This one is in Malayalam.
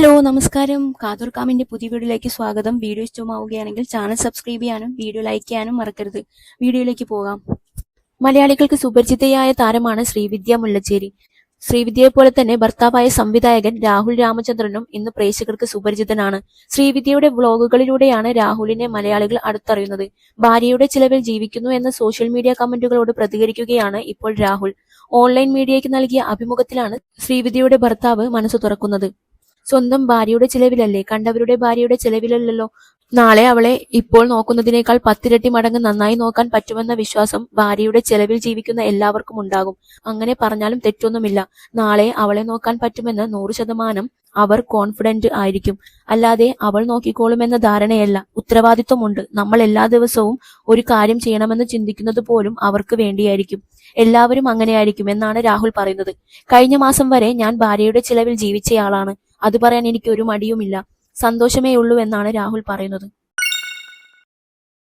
ഹലോ നമസ്കാരം. കാതൂർ കാമിന്റെ പുതിയ വീഡിയോയിലേക്ക് സ്വാഗതം. വീഡിയോ ഇഷ്ടമാവുകയാണെങ്കിൽ ചാനൽ സബ്സ്ക്രൈബ് ചെയ്യാനും വീഡിയോ ലൈക്ക് ചെയ്യാനും മറക്കരുത്. വീഡിയോയിലേക്ക് പോകാം. മലയാളികൾക്ക് സുപരിചിതയായ താരമാണ് ശ്രീവിദ്യ മുല്ലച്ചേരി. ശ്രീവിദ്യയെ പോലെ തന്നെ ഭർത്താവായ സംവിധായകൻ രാഹുൽ രാമചന്ദ്രനും ഇന്ന് പ്രേക്ഷകർക്ക് സുപരിചിതനാണ്. ശ്രീവിദ്യയുടെ വ്ളോഗുകളിലൂടെയാണ് രാഹുലിനെ മലയാളികൾ അടുത്തറിയുന്നത്. ഭാര്യയുടെ ചിലവിൽ ജീവിക്കുന്നു എന്ന സോഷ്യൽ മീഡിയ കമന്റുകളോട് പ്രതികരിക്കുകയാണ് ഇപ്പോൾ രാഹുൽ. ഓൺലൈൻ മീഡിയയ്ക്ക് നൽകിയ അഭിമുഖത്തിലാണ് ശ്രീവിദ്യയുടെ ഭർത്താവ് മനസ്സു തുറക്കുന്നത്. സ്വന്തം ഭാര്യയുടെ ചിലവിലല്ലേ? കണ്ടവരുടെ ഭാര്യയുടെ ചിലവിലല്ലോ നാളെ അവളെ ഇപ്പോൾ നോക്കുന്നതിനേക്കാൾ പത്തിരട്ടി മടങ്ങ് നന്നായി നോക്കാൻ പറ്റുമെന്ന വിശ്വാസം ഭാര്യയുടെ ചെലവിൽ ജീവിക്കുന്ന എല്ലാവർക്കും ഉണ്ടാകും. അങ്ങനെ പറഞ്ഞാലും തെറ്റൊന്നുമില്ല. നാളെ അവളെ നോക്കാൻ പറ്റുമെന്ന് നൂറ് ശതമാനം അവർ കോൺഫിഡന്റ് ആയിരിക്കും. അല്ലാതെ അവൾ നോക്കിക്കോളുമെന്ന ധാരണയല്ല. ഉത്തരവാദിത്വമുണ്ട്. നമ്മൾ എല്ലാ ദിവസവും ഒരു കാര്യം ചെയ്യണമെന്ന് ചിന്തിക്കുന്നത് പോലും അവർക്ക് വേണ്ടിയായിരിക്കും. എല്ലാവരും അങ്ങനെയായിരിക്കും എന്നാണ് രാഹുൽ പറയുന്നത്. കഴിഞ്ഞ മാസം വരെ ഞാൻ ഭാര്യയുടെ ചിലവിൽ ജീവിച്ചയാളാണ്. അത് പറയാൻ എനിക്ക് ഒരു മടിയുമില്ല. സന്തോഷമേ ഉള്ളൂ എന്നാണ് രാഹുൽ പറയുന്നത്.